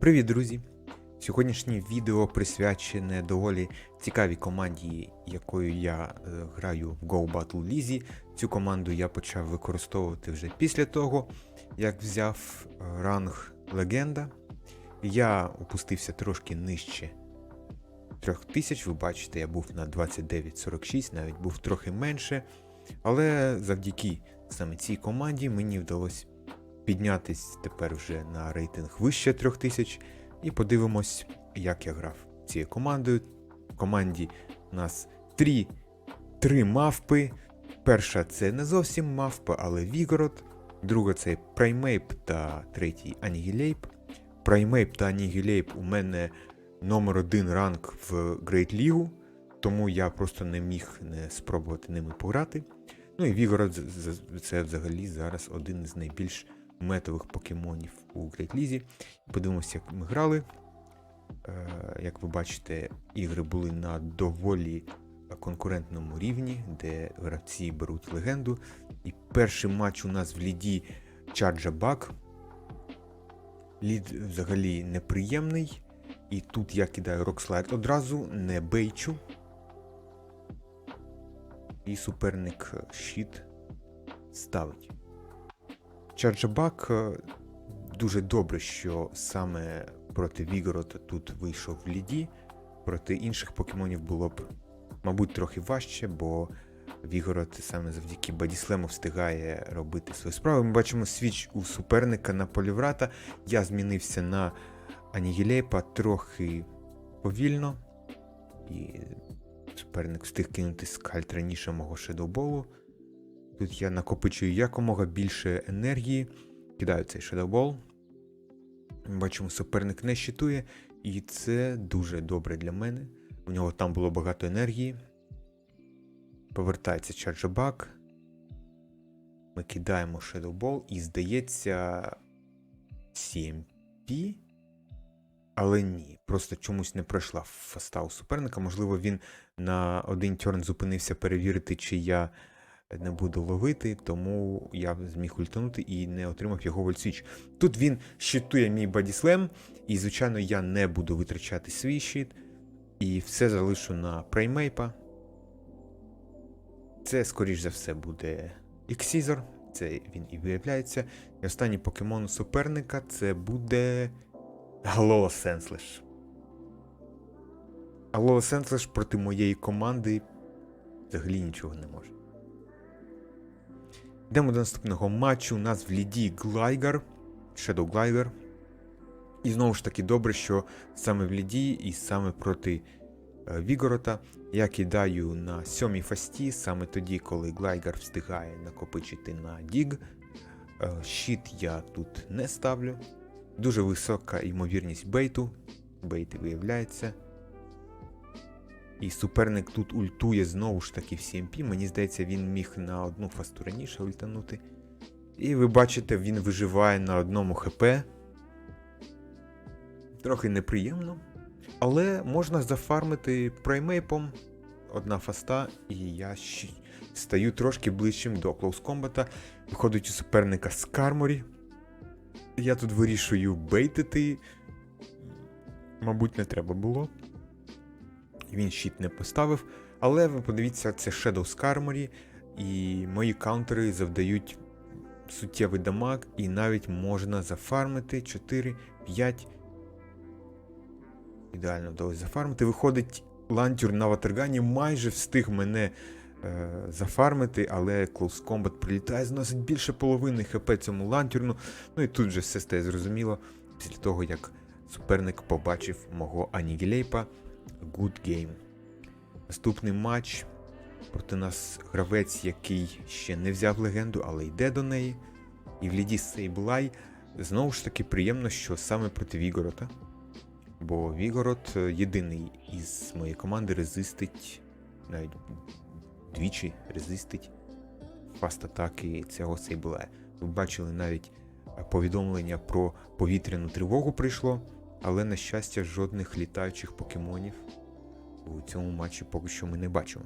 Привіт, друзі! Сьогоднішнє відео присвячене доволі цікавій команді, якою я е, граю в Go Battle Лізі. Цю команду я почав використовувати вже після того, як взяв е, ранг легенда. Я опустився трошки нижче 3000, ви бачите, я був на 29.46, навіть був трохи менше. Але завдяки саме цій команді мені вдалося піднятись тепер вже на рейтинг вище 3000 і подивимось, як я грав цією командою. В команді у нас три, три мавпи. Перша це не зовсім мавпа, але Вігород. Друга це Праймейп та третій Анігілейп. Праймейп та Анігілейп у мене номер один ранг в Great League, тому я просто не міг не спробувати ними пограти. Ну і Вігород з- з- це взагалі зараз один із найбільш метових покемонів у League. Подивимося, як ми грали. Е, Як ви бачите, ігри були на доволі конкурентному рівні, де гравці беруть легенду. І перший матч у нас в ліді Чарджа Бак. Лід взагалі неприємний. І тут я кидаю Рокслайд одразу, не бейчу. І суперник щит ставить. Чарджабак е, дуже добре, що саме проти Вігорота тут вийшов в ліді. Проти інших покемонів було б, мабуть, трохи важче, бо Вігород саме завдяки Бадіслему встигає робити свої справи. Ми бачимо свіч у суперника на поліврата. Я змінився на Анігілейпа трохи повільно. І суперник встиг кинути скальт раніше мого шедоуболу. Тут я накопичую якомога більше енергії, кидаю цей шедоубол. Бачимо, суперник не щитує, і це дуже добре для мене. У нього там було багато енергії. Повертається чарджабак. Ми кидаємо Shadow Ball і здається. CMP. Але ні, просто чомусь не пройшла фаста у суперника. Можливо, він на один тьорн зупинився перевірити, чи я не буду ловити, тому я зміг ультанути і не отримав його вольсвіч. Тут він щитує мій бодіслем, і, звичайно, я не буду витрачати свій щит. І все залишу на преймейпа. Це, скоріш за все, буде Іксізор. Це він і виявляється. І останній покемон суперника це буде. Галола Сенслеш. Галола Сенслеш проти моєї команди взагалі нічого не може. Йдемо до наступного матчу. У нас в ліді Глайгар, Shadow Глайгар. І знову ж таки добре, що саме в ліді і саме проти е, Вігорота я кидаю на сьомій фасті, саме тоді, коли Глайгар встигає накопичити на Діг. Е, Щит я тут не ставлю. Дуже висока ймовірність бейту. Бейт виявляється. І суперник тут ультує знову ж таки в CMP. Мені здається, він міг на одну фасту раніше ультанути. І ви бачите, він виживає на одному ХП. Трохи неприємно. Але можна зафармити праймейпом. Одна фаста, і я стаю трошки ближчим до клоус комбата. Виходить у суперника з карморі. Я тут вирішую бейтити. Мабуть, не треба було. Він щит не поставив. Але ви подивіться, це Shadow Skarmory, і мої каунтери завдають суттєвий дамаг, і навіть можна зафармити 4, 5. Ідеально вдалося зафармити. Виходить, лантюр на ватергані майже встиг мене е, зафармити, але Close Combat прилітає, зносить більше половини хп цьому лантюрну. Ну і тут же все стає зрозуміло після того, як суперник побачив мого Анігілейпа. Good game. Наступний матч. Проти нас гравець, який ще не взяв легенду, але йде до неї. І в ліді Сейблай. Знову ж таки, приємно, що саме проти Вігорота. Бо Вігород е, єдиний із моєї команди резистить, навіть двічі резистить фаст атаки цього Сейблая. Ви бачили навіть е, повідомлення про повітряну тривогу прийшло, але, на щастя, жодних літаючих покемонів у цьому матчі поки що ми не бачимо.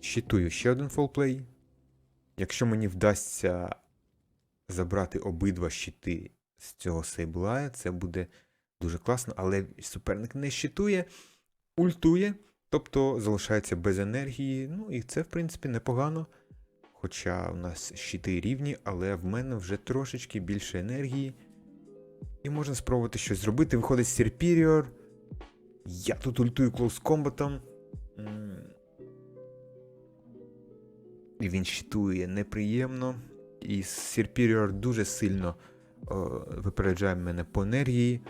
Щитую ще один фолплей. Якщо мені вдасться забрати обидва щити з цього сейблая, це буде дуже класно, але суперник не щитує, ультує, тобто залишається без енергії. Ну і це, в принципі, непогано. Хоча у нас щити рівні, але в мене вже трошечки більше енергії. І можна спробувати щось зробити. Виходить Serperior. Я тут ультую Close Combat. М. І він щитує неприємно. І Serperior дуже сильно е, випереджає мене по енергії.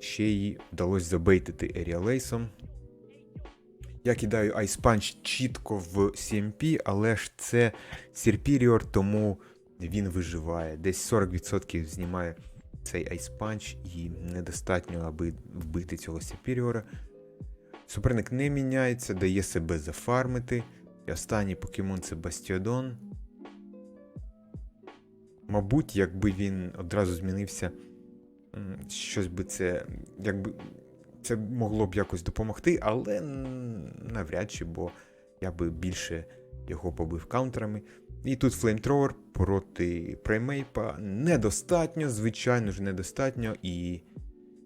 Ще й вдалося забейтити Ace. Я кидаю Ice Punch чітко в CMP, але ж це Serperior, тому він виживає. Десь 40% знімає цей Punch і недостатньо, аби вбити цього Серпіріора. Суперник не міняється, дає себе зафармити. І останній покемон це Бастіодон. Мабуть, якби він одразу змінився, щось би це. Якби це могло б якось допомогти, але навряд чи, бо я би більше його побив каунтерами. І тут флеймтровер проти праймейпа недостатньо, звичайно ж, недостатньо. І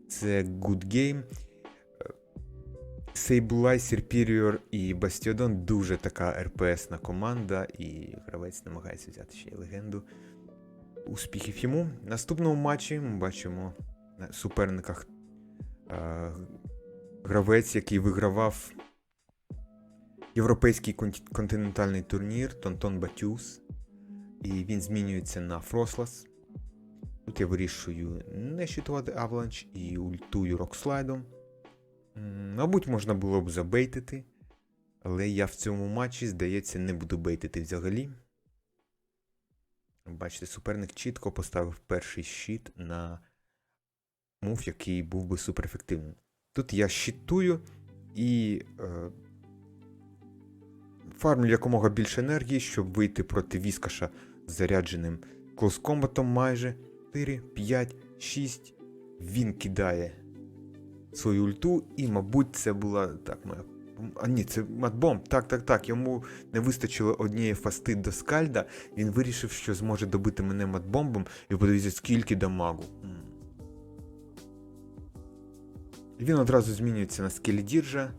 це good game. Сейблай, Serperior і Бастіодон дуже така РПСна команда, і гравець намагається взяти ще й легенду. Успіхів йому. Наступному матчі ми бачимо на суперниках е, гравець, який вигравав європейський кон- континентальний турнір Тонтон Батюс. І він змінюється на Фрослас. Тут я вирішую не щитувати Avalanche і ультую рокслайдом. Мабуть, можна було б забейтити, але я в цьому матчі, здається, не буду бейтити взагалі. Бачите, суперник чітко поставив перший щит на мув, який був би суперефективним. Тут я щитую і е, фармлю якомога більше енергії, щоб вийти проти Віскаша з зарядженим клоускомбатом майже 4, 5, 6. Він кидає свою ульту, і, мабуть, це була так моя. А ні, це матбомб. Так, так, так. Йому не вистачило однієї фасти до скальда. Він вирішив, що зможе добити мене матбомбом, і подивіться, скільки дамагу. Він одразу змінюється на скелі діржа.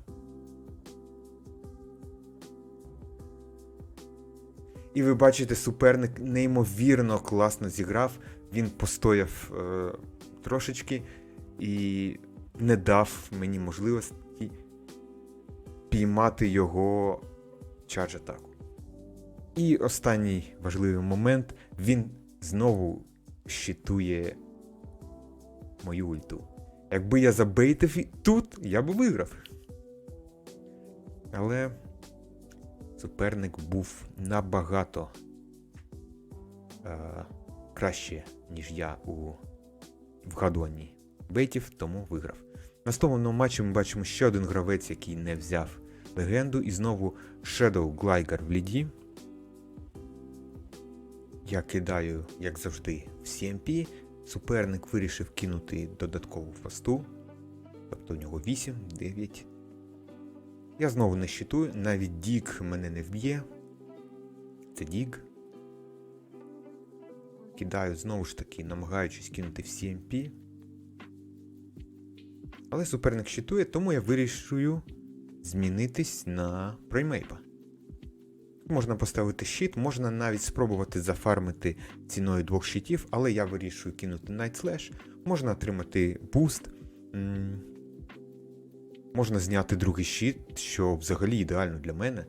І ви бачите, суперник неймовірно класно зіграв. Він постояв е, трошечки і не дав мені можливості піймати його чардж атаку. І останній важливий момент він знову щитує мою ульту. Якби я забейтив тут, я би виграв. Але суперник був набагато е, краще, ніж я у вгадуванні бейтів, тому виграв. Наступному матчі ми бачимо ще один гравець, який не взяв легенду, і знову Shadow Gligar в ліді. Я кидаю, як завжди, в CMP. Суперник вирішив кинути додаткову фасту. Тобто у нього 8, 9. Я знову не щитую, навіть Дік мене не вб'є. Це Дік. Кидаю знову ж таки, намагаючись кинути в CMP. Але суперник щитує, тому я вирішую змінитись на праймейпа. Можна поставити щит, можна навіть спробувати зафармити ціною двох щитів, але я вирішую кинути Night. Можна отримати буст. Можна зняти другий щит, що взагалі ідеально для мене.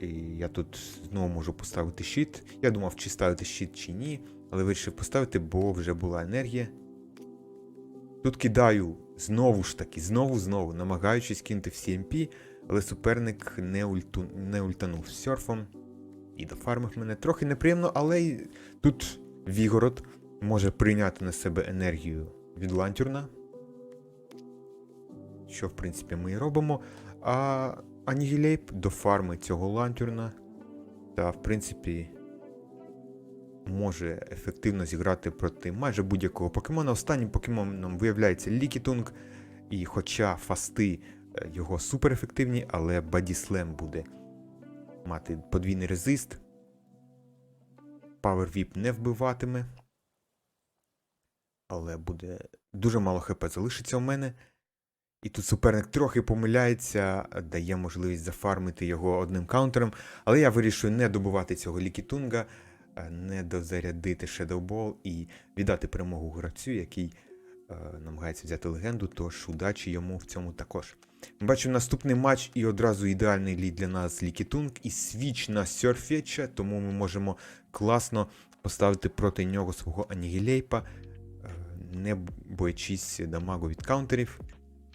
І я тут знову можу поставити щит. Я думав, чи ставити щит, чи ні, але вирішив поставити, бо вже була енергія. Тут кидаю знову ж таки, знову знову, намагаючись кинути в CMP, але суперник не, ульту, не ультанув серфом і дофармив мене. Трохи неприємно, але тут Вігород може прийняти на себе енергію від лантюрна. Що, в принципі, ми і робимо. А Анігілейп дофармить цього лантюрна. Та, в принципі, може ефективно зіграти проти майже будь-якого покемона. Останнім покемоном виявляється Лікітунг. І хоча фасти е, його суперефективні, але Бадіслем буде мати подвійний резист. Power Whip не вбиватиме. Але буде Дуже мало хп залишиться у мене. І тут суперник трохи помиляється, дає можливість зафармити його одним каунтером. Але я вирішую не добувати цього лікітунга, е, не дозарядити Shadow і віддати перемогу гравцю, який е, намагається взяти легенду, тож удачі йому в цьому також. Ми бачимо наступний матч і одразу ідеальний лід для нас Лікітунг і свіч на Сьорфетча, тому ми можемо класно поставити проти нього свого Анігілейпа, е, не боячись дамагу від каунтерів.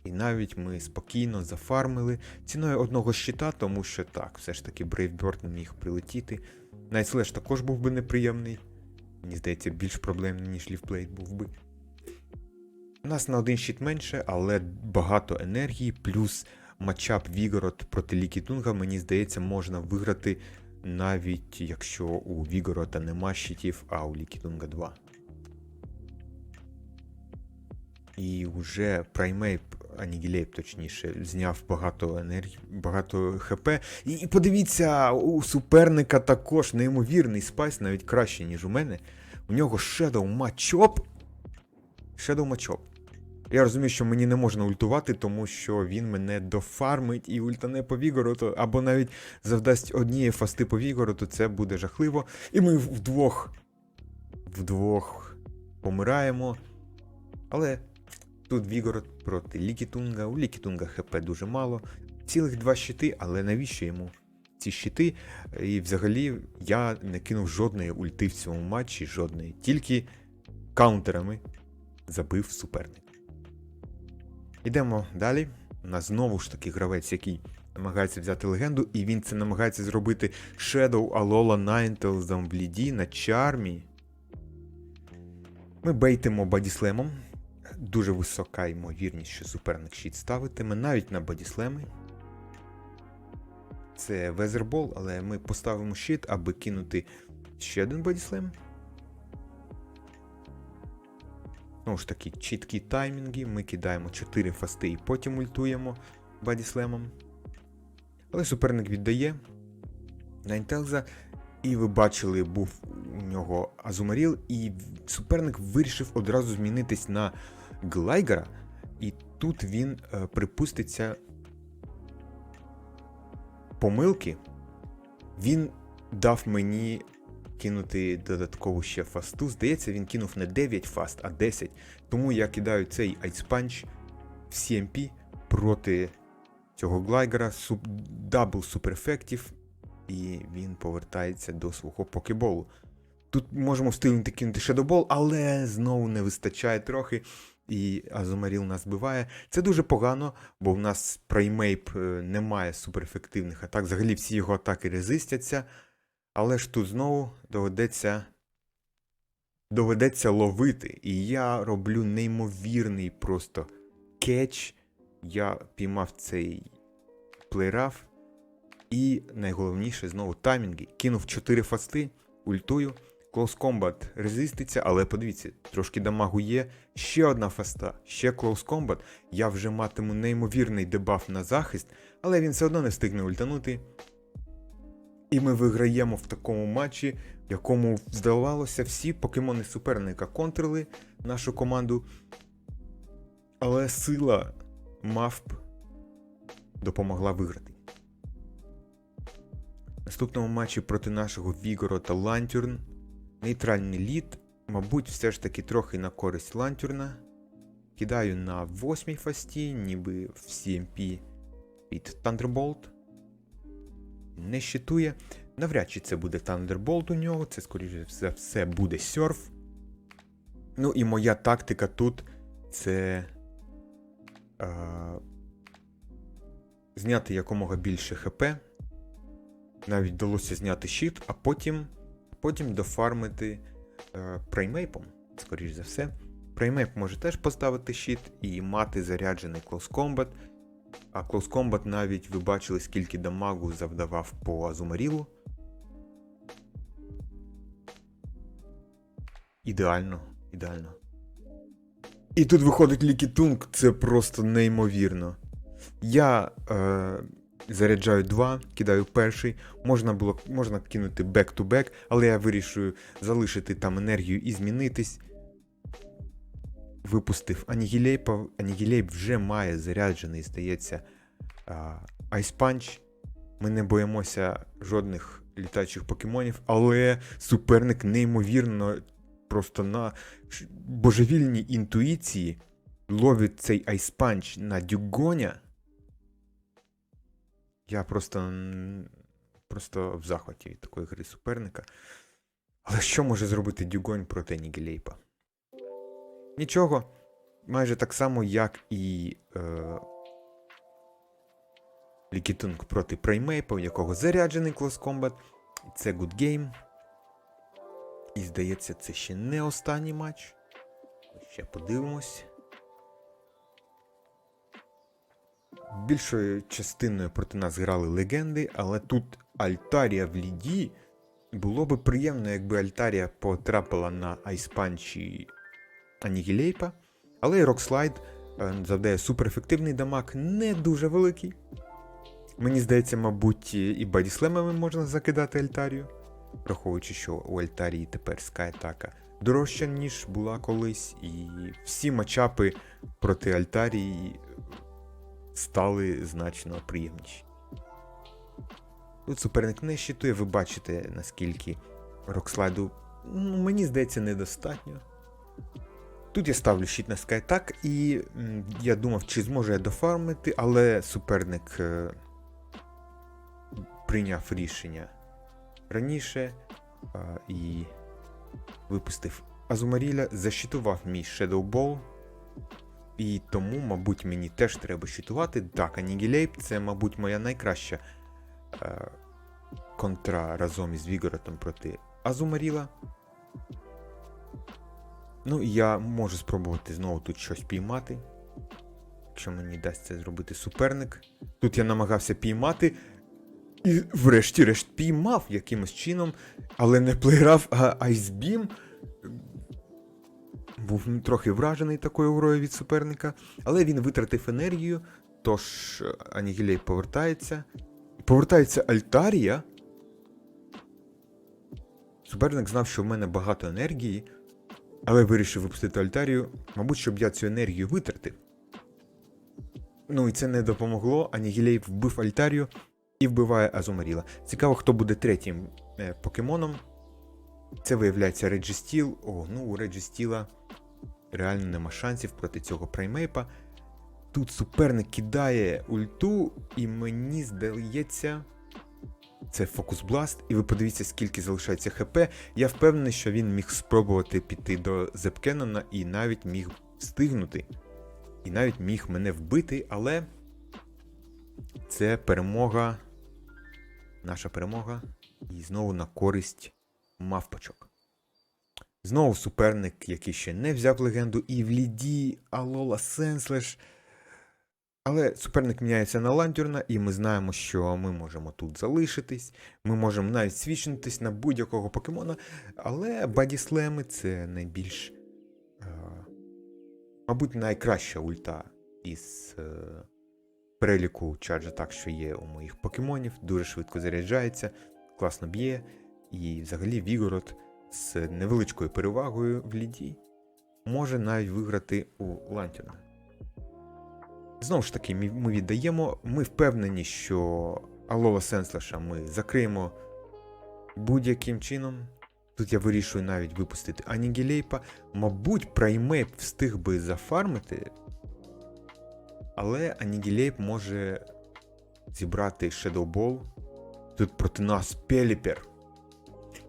І навіть ми спокійно зафармили ціною одного щита, тому що так, все ж таки Брейвберт не міг прилетіти. Навіть Слеш також був би неприємний. Мені здається, більш проблемний, ніж Лівплейт був би. У нас на один щит менше, але багато енергії, плюс матчап Вігород проти Лікітунга, мені здається, можна виграти, навіть якщо у Вігорода нема щитів, а у Лікітунга 2. І вже Праймейп, Анігілейп, точніше, зняв багато енергії, багато ХП. І, і подивіться, у суперника також неймовірний спайс, навіть краще, ніж у мене. У нього Shadow Machop. Shadow Machop. Я розумію, що мені не можна ультувати, тому що він мене дофармить і ультане по Вігороту, або навіть завдасть однієї фасти по Вігороту, це буде жахливо. І ми вдвох вдвох помираємо. Але тут Вігород проти Лікітунга. У Лікітунга ХП дуже мало. Цілих два щити, але навіщо йому ці щити? І взагалі я не кинув жодної ульти в цьому матчі, жодної. Тільки каунтерами забив суперник. Ідемо далі. У нас знову ж таки гравець, який намагається взяти легенду, і він це намагається зробити Shadow Alola Ninetales в ліді на чармі. Ми бейтимо бодіслемом. Дуже висока ймовірність, що суперник щит ставитиме, навіть на бодіслеми. Це везербол, але ми поставимо щит, аби кинути ще один бодіслем. Знову ж таки, чіткі таймінги. Ми кидаємо 4 фасти і потім ультуємо бодіслемом. Але суперник віддає Найнтелза. І ви бачили, був у нього Азумаріл, і суперник вирішив одразу змінитись на Глайгера. І тут він е, припуститься помилки. Він дав мені кинути додаткову ще фасту. Здається, він кинув не 9 фаст, а 10. Тому я кидаю цей Ice Punch в CMP проти цього глайгера. Суп, дабл суперефектів. І він повертається до свого покеболу. Тут можемо встигнути кинути Shadowball, але знову не вистачає трохи. І Азумаріл нас збиває. Це дуже погано, бо в нас праймейп не має суперефективних атак. Взагалі всі його атаки резистяться. Але ж тут знову доведеться доведеться ловити. І я роблю неймовірний просто кетч. Я піймав цей плейраф. І найголовніше знову таймінги. Кинув 4 фасти, ультую. Close Combat резиститься, але подивіться, трошки дамагу є. Ще одна фаста, ще Close Combat. Я вже матиму неймовірний дебаф на захист, але він все одно не встигне ультанути. І ми виграємо в такому матчі, в якому, здавалося, всі покемони суперника контрили нашу команду. Але сила мавп допомогла виграти. В наступному матчі проти нашого Вігоро та Лантюрн. Нейтральний лід, мабуть, все ж таки трохи на користь Лантюрна. Кидаю на восьмій фасті, ніби в CMP під Thunderbolt. Не щитує. Навряд чи це буде Thunderbolt у нього, це, скоріше за все, буде серф. Ну і моя тактика тут це е, зняти якомога більше ХП. Навіть вдалося зняти щит, а потім потім дофармити е, праймейпом, скоріш за все. Праймейп може теж поставити щит і мати заряджений Close Combat. А Close Combat навіть ви бачили, скільки дамагу завдавав по Азумарілу. Ідеально, ідеально. І тут виходить Лікітунг, це просто неймовірно. Я е, заряджаю два, кидаю перший. Можна було можна кинути бек-ту-бек, але я вирішую залишити там енергію і змінитись. випустив Анігілейпа. Анігілейп вже має заряджений, здається, а, Ice Punch. Ми не боїмося жодних літаючих покемонів, але суперник неймовірно просто на божевільній інтуїції ловить цей Punch на Дюгоня. Я просто, просто в захваті від такої гри суперника. Але що може зробити Дюгонь проти Нігелейпа? Нічого. Майже так само, як і е, Лікітунг проти Преймейпа, у якого заряджений Close Combat. Це Good Game. І здається, це ще не останній матч. Ще подивимось. Більшою частиною проти нас грали легенди, але тут Альтарія в ліді. Було би приємно, якби Альтарія потрапила на айспанчі Анігілейпа. Але і Рокслайд е, завдає суперефективний дамаг, не дуже великий. Мені здається, мабуть, і бадіслемами можна закидати Альтарію, враховуючи, що у Альтарії тепер скай-атака дорожча, ніж була колись, і всі матчапи проти Альтарії стали значно приємніші. Тут суперник не щитує, ви бачите, наскільки Рокслайду, ну, мені здається, недостатньо. Тут я ставлю щит на скайтак, і я думав, чи зможу я дофармити, але суперник е, прийняв рішення раніше і випустив Азумаріля, защитував мій Shadow Ball. І тому, мабуть, мені теж треба щитувати. Так, Анігілейп це, мабуть, моя найкраща е, контра разом із Вігоротом проти Азумаріла. Ну, я можу спробувати знову тут щось піймати. Якщо мені дасть це зробити суперник. Тут я намагався піймати. І врешті-решт піймав якимось чином, але не плеєрав, а Айсбім. Був трохи вражений такою грою від суперника, але він витратив енергію, тож е, Анігілей повертається. Повертається Альтарія. Суперник знав, що в мене багато енергії, але вирішив випустити Альтарію, мабуть, щоб я цю енергію витратив. Ну і це не допомогло. Анігілей вбив Альтарію і вбиває Азумаріла. Цікаво, хто буде третім е, покемоном. Це виявляється Реджістіл. О, ну у Реджістіла реально нема шансів проти цього праймейпа. Тут суперник кидає ульту, і мені здається. Це фокус бласт, і ви подивіться, скільки залишається ХП. Я впевнений, що він міг спробувати піти до Зепкенона і навіть міг встигнути. І навіть міг мене вбити, але це перемога. Наша перемога. І знову на користь мавпочок. Знову суперник, який ще не взяв легенду, і в ліді Алола Сенслеш. Але суперник міняється на лантюрна, і ми знаємо, що ми можемо тут залишитись. Ми можемо навіть свічнутись на будь-якого покемона. Але бадіслеми це найбільш, е, мабуть, найкраща ульта із е, переліку чарджа так, що є у моїх покемонів. Дуже швидко заряджається, класно б'є. І взагалі Вігород з невеличкою перевагою в ліді може навіть виграти у лантюрна. Знову ж таки, ми віддаємо. Ми впевнені, що Алола Сенслеша ми закриємо будь-яким чином. Тут я вирішую навіть випустити Анігілейпа. Мабуть, праймейп встиг би зафармити. Але Анігілейп може зібрати Shadow Ball. Тут проти нас Пеліпер.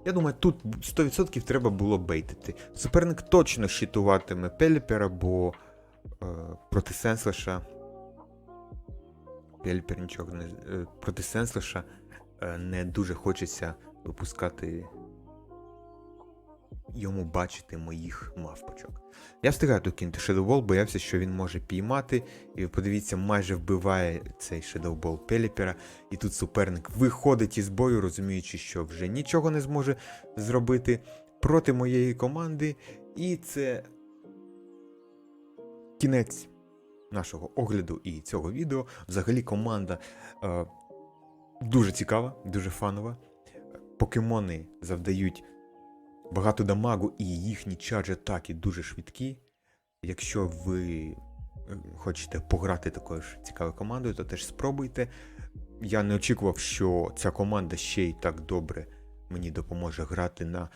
Я думаю, тут 100% треба було бейтити. Суперник точно щитуватиме Пеліпера, бо е, проти Сенслеша. Пеліпер нічого не. Е, проти Сенслеша е, не дуже хочеться випускати йому бачити моїх мавпочок. Я встигаю тут кинути Shadowball, боявся, що він може піймати. І подивіться, майже вбиває цей Shadowball Пеліпера. І тут суперник виходить із бою, розуміючи, що вже нічого не зможе зробити проти моєї команди. І це кінець нашого огляду і цього відео. Взагалі команда е, дуже цікава, дуже фанова. Покемони завдають багато дамагу, і їхні чардж атаки дуже швидкі. Якщо ви е, хочете пограти такою ж цікавою командою, то теж спробуйте. Я не очікував, що ця команда ще й так добре мені допоможе грати на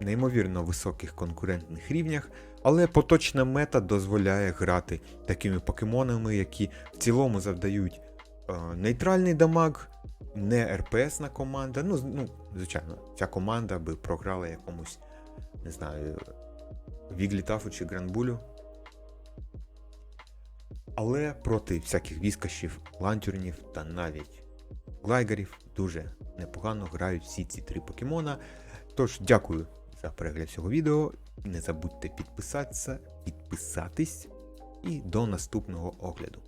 неймовірно високих конкурентних рівнях, але поточна мета дозволяє грати такими покемонами, які в цілому завдають е, нейтральний дамаг, не РПСна команда. Ну, ну, звичайно, ця команда би програла якомусь, не знаю, Віглітафу чи Гранбулю. Але проти всяких віскашів, лантюрнів та навіть глайгарів дуже непогано грають всі ці три покемона. Тож, дякую за перегляд цього відео. Не забудьте підписатися, підписатись і до наступного огляду.